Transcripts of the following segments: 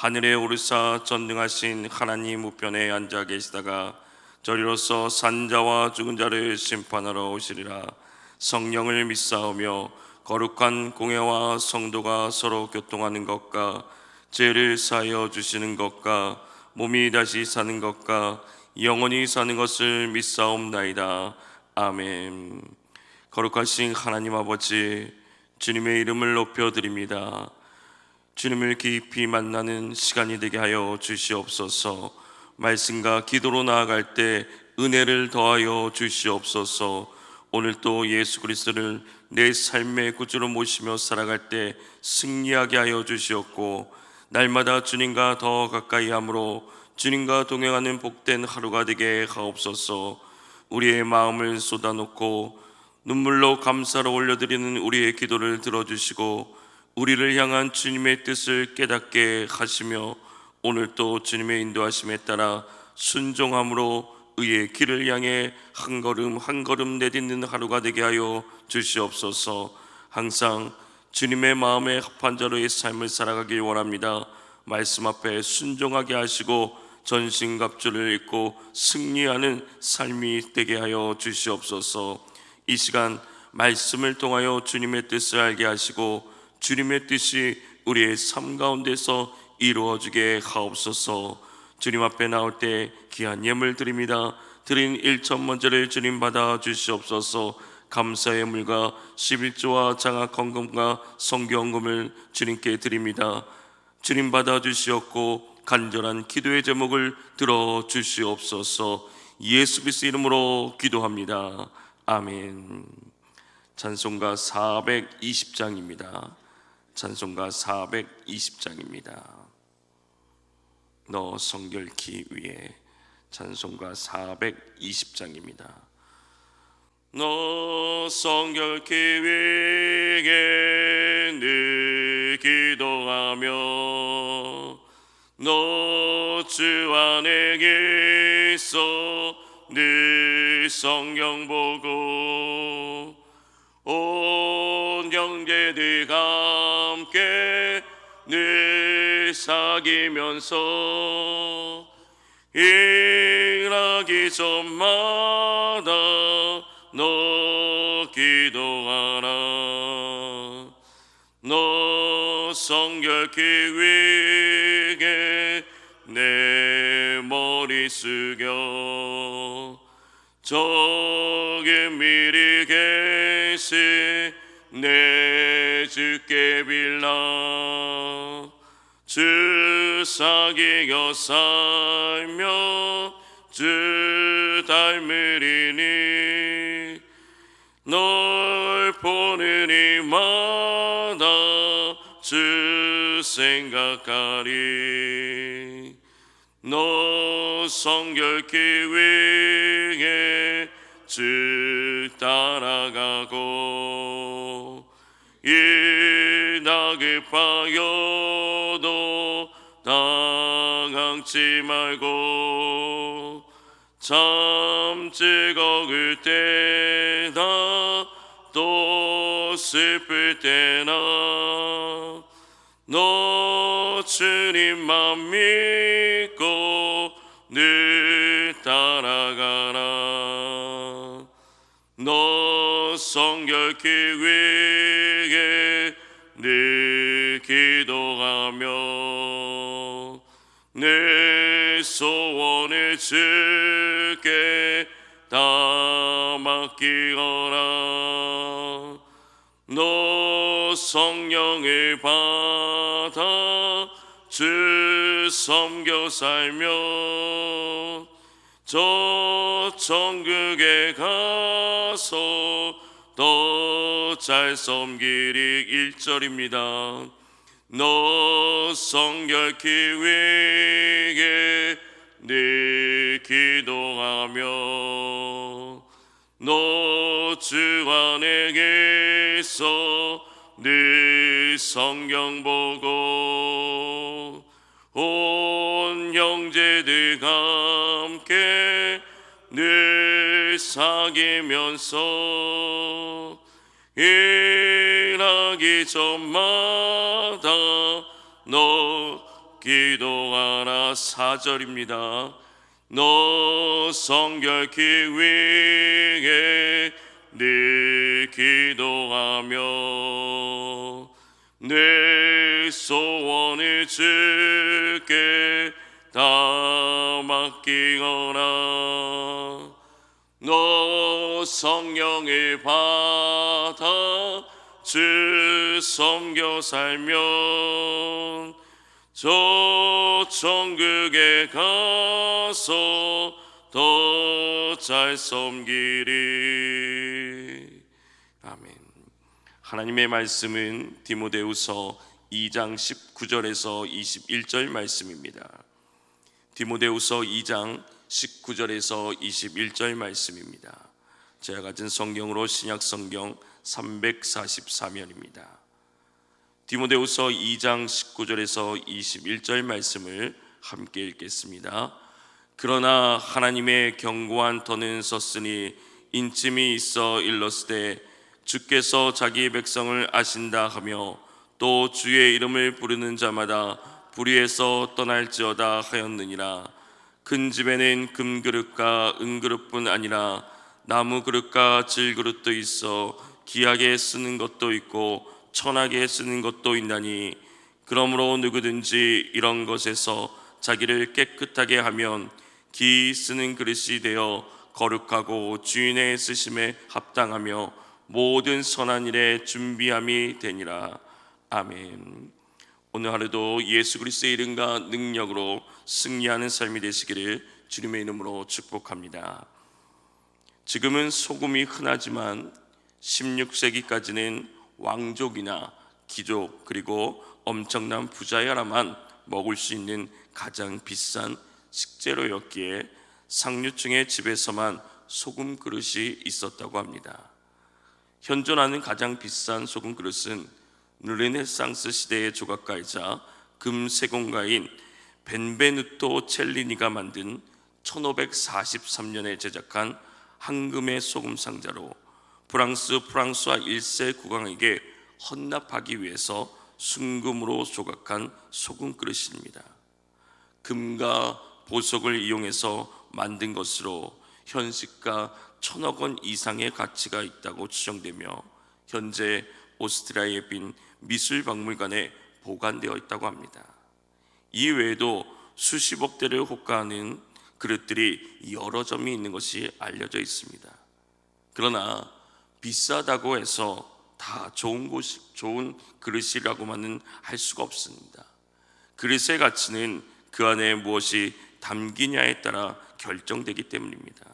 하늘에 오르사 전능하신 하나님 우편에 앉아 계시다가 저리로서 산자와 죽은 자를 심판하러 오시리라. 성령을 믿사오며 거룩한 공예와 성도가 서로 교통하는 것과 죄를 사하여 주시는 것과 몸이 다시 사는 것과 영원히 사는 것을 믿사옵나이다. 아멘. 거룩하신 하나님 아버지 주님의 이름을 높여 드립니다 주님을 깊이 만나는 시간이 되게 하여 주시옵소서. 말씀과 기도로 나아갈 때 은혜를 더하여 주시옵소서. 오늘 또 예수 그리스도를 내 삶의 구주로 모시며 살아갈 때 승리하게 하여 주시옵고 날마다 주님과 더 가까이 함으로 주님과 동행하는 복된 하루가 되게 하옵소서. 우리의 마음을 쏟아놓고 눈물로 감사로 올려드리는 우리의 기도를 들어주시고 우리를 향한 주님의 뜻을 깨닫게 하시며 오늘 또 주님의 인도하심에 따라 순종함으로 의의 길을 향해 한 걸음 한 걸음 내딛는 하루가 되게 하여 주시옵소서. 항상 주님의 마음에 합한 자로의 삶을 살아가길 원합니다. 말씀 앞에 순종하게 하시고 전신갑주를 입고 승리하는 삶이 되게 하여 주시옵소서. 이 시간 말씀을 통하여 주님의 뜻을 알게 하시고 주님의 뜻이 우리의 삶 가운데서 이루어지게 하옵소서. 주님 앞에 나올 때 귀한 예물 드립니다. 드린 일천 먼저를 주님 받아 주시옵소서. 감사의 물과 11조와 장학 헌금과 성경금을 주님께 드립니다. 주님 받아 주시옵고 간절한 기도의 제목을 들어 주시옵소서. 예수 그리스도 이름으로 기도합니다. 아멘. 찬송가 420장입니다. 찬송가 420장입니다. 너 성결키 위에 찬송가 420장입니다. 너 성결키 위에 늘 기도하며 너 주 안에 계서 늘 성경 보고 온 형제들과 함께 늘 사귀면서 일하기 전마다 너 기도하라 너 성결키 위에 내 머리 숙여 저기 미리 계시 내 주께 빌라. 주 사귀어 살며 주 닮으리니 널 보는 이마다 주 생각하리. 너 성결키 위에 주 따라가고 다급하여도 당황치 말고 참 즐거울 때나 또 슬플 때나 너 주님만 믿고 늘 따라가라. 너 성결키 위 주께 다 맡기거라. 너 성령을 받아 주 섬겨 살며 저 천국에 가서 더 잘 섬기리 일절입니다. 너 성결케 위해 늘 기도하며 너 주 안에게서 늘 성경 보고 온 형제들과 함께 늘 사귀면서 일하기 전마다 너 기도하라 사절입니다. 너 성결케 위해 늘 기도하며 내 소원을 주께 다 맡기거나 너 성령을 받아 주 섬겨 살면 저 천국에 가서 더 잘 섬기리 아멘 하나님의 말씀은 디모데후서 2장 19절에서 21절 말씀입니다 디모데후서 2장 19절에서 21절 말씀입니다. 제가 가진 성경으로 신약 성경 344면입니다. 디모데후서 2장 19절에서 21절 말씀을 함께 읽겠습니다. 그러나 하나님의 견고한 터는 섰으니 인침이 있어 일렀으되 주께서 자기 백성을 아신다 하며 또 주의 이름을 부르는 자마다 불의에서 떠날지어다 하였느니라 큰 집에는 금그릇과 은그릇뿐 아니라 나무 그릇과 질그릇도 있어 귀하게 쓰는 것도 있고 천하게 쓰는 것도 있나니 그러므로 누구든지 이런 것에서 자기를 깨끗하게 하면 기 쓰는 그릇이 되어 거룩하고 주인의 쓰심에 합당하며 모든 선한 일에 준비함이 되니라 아멘. 오늘 하루도 예수 그리스도의 이름과 능력으로 승리하는 삶이 되시기를 주님의 이름으로 축복합니다. 지금은 소금이 흔하지만 16세기까지는 왕족이나 귀족 그리고 엄청난 부자야라만 먹을 수 있는 가장 비싼 식재료였기에 상류층의 집에서만 소금 그릇이 있었다고 합니다. 현존하는 가장 비싼 소금 그릇은 르네상스 시대의 조각가이자 금세공가인 벤베누토 첼리니가 만든 1543년에 제작한 황금의 소금 상자로 프랑스 프랑스와 1세 국왕에게 헌납하기 위해서 순금으로 조각한 소금 그릇입니다. 금과 보석을 이용해서 만든 것으로 현시가 천억 원 이상의 가치가 있다고 추정되며 현재 오스트리아의 빈 미술박물관에 보관되어 있다고 합니다. 이 외에도 수십억 대를 호가하는 그릇들이 여러 점이 있는 것이 알려져 있습니다. 그러나 비싸다고 해서 다 좋은 곳 좋은 그릇이라고만은 할 수가 없습니다. 그릇의 가치는 그 안에 무엇이 담기냐에 따라 결정되기 때문입니다.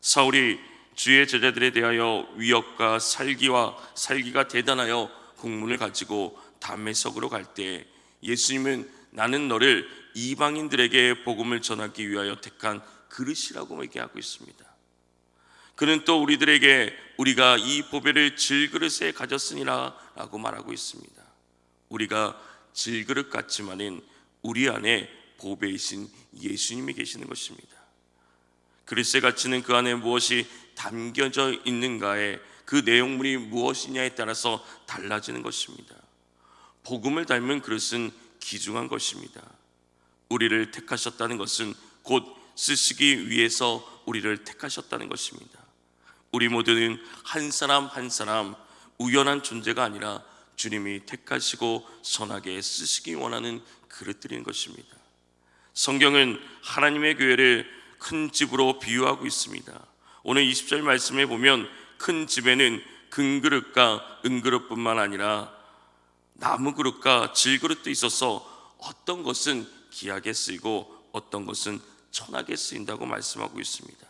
사울이 주의 제자들에 대하여 위협과 살기와 살기가 대단하여 공문을 가지고 담메석으로 갈 때 예수님은 나는 너를 이방인들에게 복음을 전하기 위하여 택한 그릇이라고 얘기하고 있습니다. 그는 또 우리들에게 우리가 이 보배를 질그릇에 가졌으니라라고 말하고 있습니다. 우리가 질그릇 같지만은 우리 안에 보배이신 예수님이 계시는 것입니다. 그리스의 가치는 그 안에 무엇이 담겨져 있는가에 그 내용물이 무엇이냐에 따라서 달라지는 것입니다. 복음을 닮은 그릇은 귀중한 것입니다. 우리를 택하셨다는 것은 곧 쓰시기 위해서 우리를 택하셨다는 것입니다. 우리 모두는 한 사람 한 사람 우연한 존재가 아니라 주님이 택하시고 선하게 쓰시기 원하는 그릇들인 것입니다. 성경은 하나님의 교회를 큰 집으로 비유하고 있습니다. 오늘 20절 말씀에 보면 큰 집에는 금그릇과 은그릇뿐만 아니라 나무 그릇과 질그릇도 있어서 어떤 것은 귀하게 쓰이고 어떤 것은 천하게 쓰인다고 말씀하고 있습니다.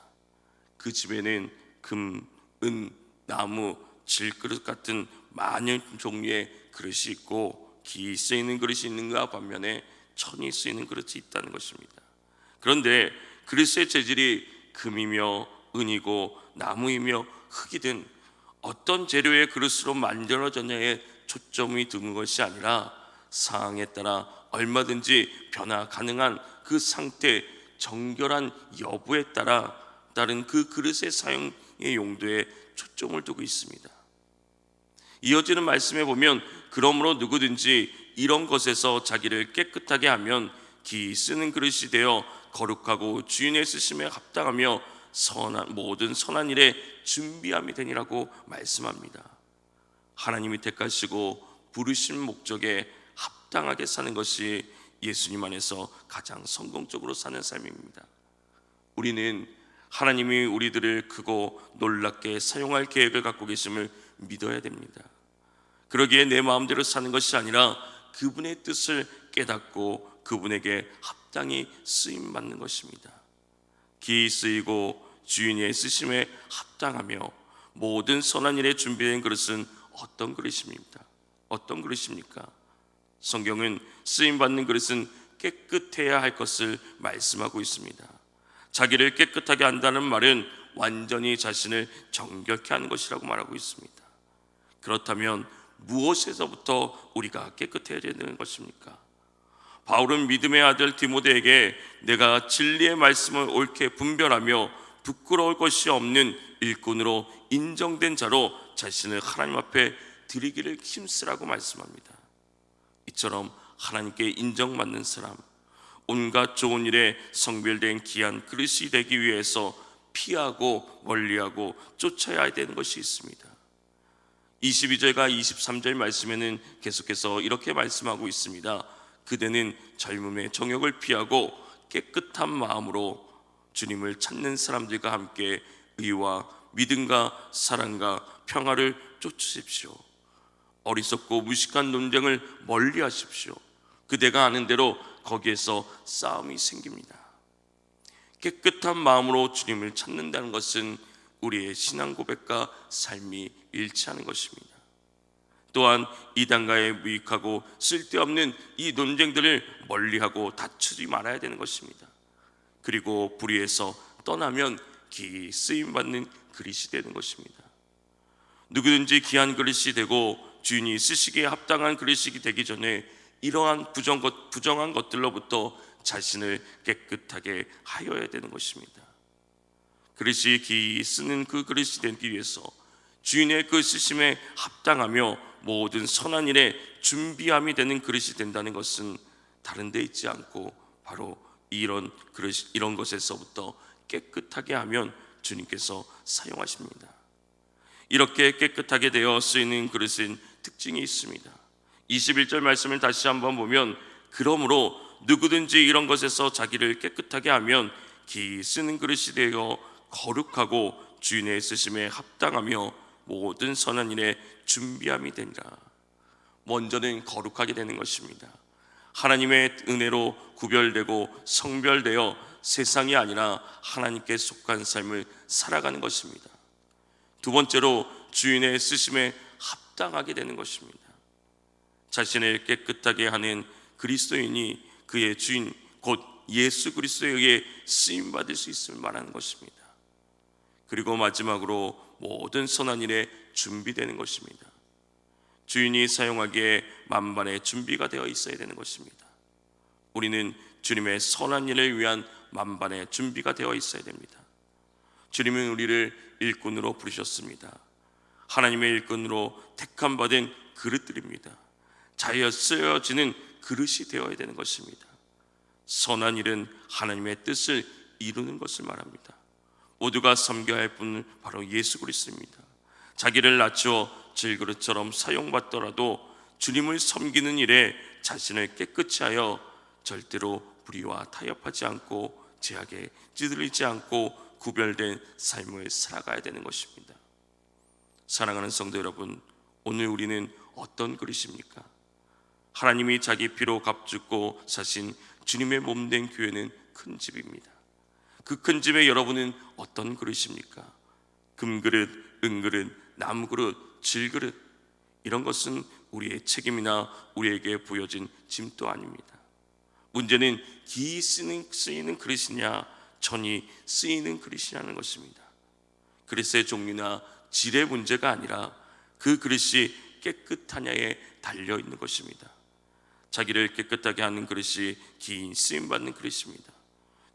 그 집에는 금, 은, 나무, 질그릇 같은 많은 종류의 그릇이 있고 기 쓰이는 그릇이 있는가 반면에 천이 쓰이는 그릇이 있다는 것입니다. 그런데 그릇의 재질이 금이며 은이고 나무이며 흙이 든 어떤 재료의 그릇으로 만들어졌냐에 초점이 두는 것이 아니라 상황에 따라 얼마든지 변화 가능한 그 상태 정결한 여부에 따라 따른 그 그릇의 사용의 용도에 초점을 두고 있습니다. 이어지는 말씀에 보면 그러므로 누구든지 이런 것에서 자기를 깨끗하게 하면 기 쓰는 그릇이 되어 거룩하고 주인의 쓰심에 합당하며 선한 모든 선한 일에 준비함이 되니라고 말씀합니다. 하나님이 택하시고 부르신 목적에 합당하게 사는 것이 예수님 안에서 가장 성공적으로 사는 삶입니다. 우리는 하나님이 우리들을 크고 놀랍게 사용할 계획을 갖고 계심을 믿어야 됩니다. 그러기에 내 마음대로 사는 것이 아니라 그분의 뜻을 깨닫고 그분에게 합당히 쓰임 받는 것입니다. 기 쓰이고 주인의 쓰심에 합당하며 모든 선한 일에 준비된 그릇은 어떤 그릇입니까? 어떤 그릇입니까? 성경은 쓰임 받는 그릇은 깨끗해야 할 것을 말씀하고 있습니다. 자기를 깨끗하게 한다는 말은 완전히 자신을 정결케 하는 것이라고 말하고 있습니다. 그렇다면 무엇에서부터 우리가 깨끗해야 되는 것입니까? 바울은 믿음의 아들 디모데에게 내가 진리의 말씀을 옳게 분별하며 부끄러울 것이 없는 일꾼으로 인정된 자로 자신을 하나님 앞에 드리기를 힘쓰라고 말씀합니다. 이처럼 하나님께 인정받는 사람, 온갖 좋은 일에 성별된 귀한 그릇이 되기 위해서 피하고 멀리하고 쫓아야 되는 것이 있습니다. 22절과 23절 말씀에는 계속해서 이렇게 말씀하고 있습니다. 그대는 젊음의 정욕을 피하고 깨끗한 마음으로 주님을 찾는 사람들과 함께 의와 믿음과 사랑과 평화를 쫓으십시오. 어리석고 무식한 논쟁을 멀리 하십시오. 그대가 아는 대로 거기에서 싸움이 생깁니다. 깨끗한 마음으로 주님을 찾는다는 것은 우리의 신앙 고백과 삶이 일치하는 것입니다. 또한 이단과의 무익하고 쓸데없는 이 논쟁들을 멀리하고 다투지 말아야 되는 것입니다. 그리고 불의에서 떠나면 기 쓰임 받는 그릇이 되는 것입니다. 누구든지 귀한 그릇이 되고 주인이 쓰시기에 합당한 그릇이 되기 전에 이러한 부정 것, 부정한 것들로부터 자신을 깨끗하게 하여야 되는 것입니다. 그릇이 기 쓰는 그 그릇이 되기 위해서 주인의 그 쓰심에 합당하며 모든 선한 일에 준비함이 되는 그릇이 된다는 것은 다른 데 있지 않고 바로 이런 그릇 이런 것에서부터 깨끗하게 하면 주님께서 사용하십니다. 이렇게 깨끗하게 되어 쓰이는 그릇은 특징이 있습니다. 21절 말씀을 다시 한번 보면 그러므로 누구든지 이런 것에서 자기를 깨끗하게 하면 기 쓰는 그릇이 되어 거룩하고 주인의 쓰심에 합당하며 모든 선한 일에 준비함이 되니라. 먼저는 거룩하게 되는 것입니다. 하나님의 은혜로 구별되고 성별되어 세상이 아니라 하나님께 속한 삶을 살아가는 것입니다. 두 번째로 주인의 쓰심에 합당하게 되는 것입니다. 자신을 깨끗하게 하는 그리스도인이 그의 주인 곧 예수 그리스도에게 쓰임 받을 수 있음을 말하는 것입니다. 그리고 마지막으로 모든 선한 일에 준비되는 것입니다. 주인이 사용하기에 만반의 준비가 되어 있어야 되는 것입니다. 우리는 주님의 선한 일을 위한 만반의 준비가 되어 있어야 됩니다. 주님은 우리를 일꾼으로 부르셨습니다. 하나님의 일꾼으로 택함 받은 그릇들입니다. 자여 쓰여지는 그릇이 되어야 되는 것입니다. 선한 일은 하나님의 뜻을 이루는 것을 말합니다. 모두가 섬겨야 할 분은 바로 예수 그리스도입니다. 자기를 낮추어 질그릇처럼 사용받더라도 주님을 섬기는 일에 자신을 깨끗이 하여 절대로 불의와 타협하지 않고 제약에 찌들리지 않고 구별된 삶을 살아가야 되는 것입니다. 사랑하는 성도 여러분, 오늘 우리는 어떤 그릇입니까? 하나님이 자기 피로 값죽고 사신 주님의 몸된 교회는 큰 집입니다. 그 큰 집에 여러분은 어떤 그릇입니까? 금그릇, 은그릇, 나무그릇, 질그릇 이런 것은 우리의 책임이나 우리에게 부여진 짐도 아닙니다. 문제는 기 쓰는, 쓰이는 그릇이냐 전이 쓰이는 그릇이냐는 것입니다. 그릇의 종류나 질의 문제가 아니라 그 그릇이 깨끗하냐에 달려 있는 것입니다. 자기를 깨끗하게 하는 그릇이 긴 쓰임 받는 그릇입니다.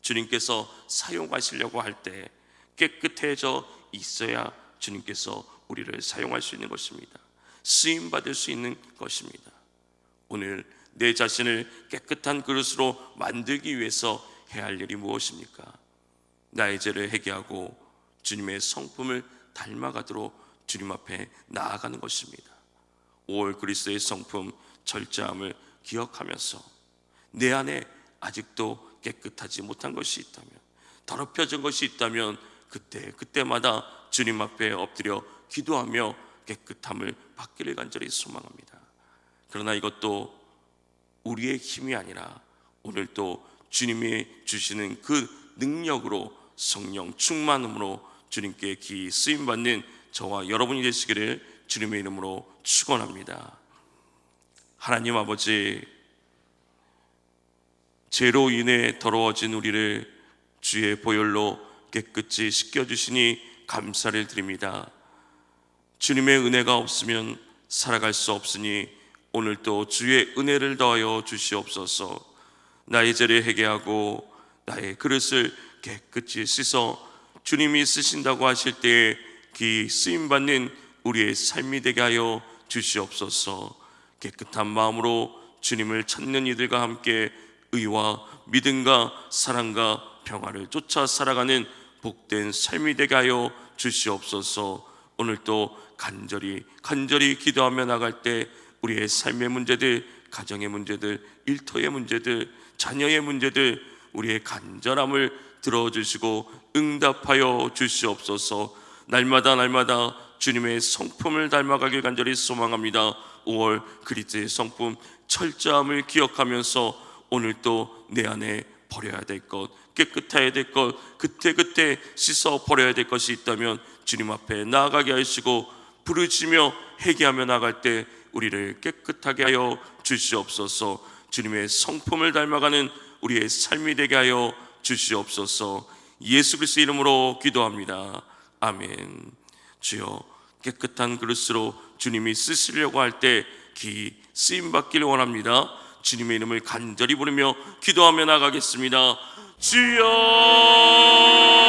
주님께서 사용하시려고 할 때 깨끗해져 있어야 주님께서 우리를 사용할 수 있는 것입니다. 쓰임 받을 수 있는 것입니다. 오늘 내 자신을 깨끗한 그릇으로 만들기 위해서 해야 할 일이 무엇입니까? 나의 죄를 회개하고 주님의 성품을 닮아가도록 주님 앞에 나아가는 것입니다. 5월 그리스도의 성품 절제함을 기억하면서 내 안에 아직도 깨끗하지 못한 것이 있다면 더럽혀진 것이 있다면 그때 그때마다 주님 앞에 엎드려 기도하며 깨끗함을 받기를 간절히 소망합니다. 그러나 이것도 우리의 힘이 아니라 오늘 또 주님이 주시는 그 능력으로 성령 충만함으로 주님께 기 쓰임 받는 저와 여러분이 되시기를 주님의 이름으로 축원합니다. 하나님 아버지 죄로 인해 더러워진 우리를 주의 보혈로 깨끗이 씻겨 주시니 감사를 드립니다. 주님의 은혜가 없으면 살아갈 수 없으니 오늘 또 주의 은혜를 더하여 주시옵소서. 나의 죄를 회개하고 나의 그릇을 깨끗이 씻어 주님이 쓰신다고 하실 때에 기 쓰임 받는 우리의 삶이 되게 하여 주시옵소서. 깨끗한 마음으로 주님을 찾는 이들과 함께 의와 믿음과 사랑과 평화를 쫓아 살아가는 복된 삶이 되게 하여 주시옵소서. 오늘 또 간절히 간절히 기도하며 나갈 때 우리의 삶의 문제들, 가정의 문제들, 일터의 문제들, 자녀의 문제들 우리의 간절함을 들어주시고 응답하여 주시옵소서. 날마다 날마다 주님의 성품을 닮아가길 간절히 소망합니다. 5월 그리스도의 성품 철저함을 기억하면서 오늘 또내 안에 버려야 될 것, 깨끗해야 될 것, 그때 그때 씻어 버려야 될 것이 있다면 주님 앞에 나아가게 하시고 부르짖며 회개하며 나갈 때 우리를 깨끗하게 하여 주시옵소서. 주님의 성품을 닮아가는 우리의 삶이 되게 하여 주시옵소서. 예수 그리스도 이름으로 기도합니다. 아멘. 주여 깨끗한 그릇으로 주님이 쓰시려고 할때기 쓰임 받기를 원합니다. 주님의 이름을 간절히 부르며 기도하며 나가겠습니다. 주여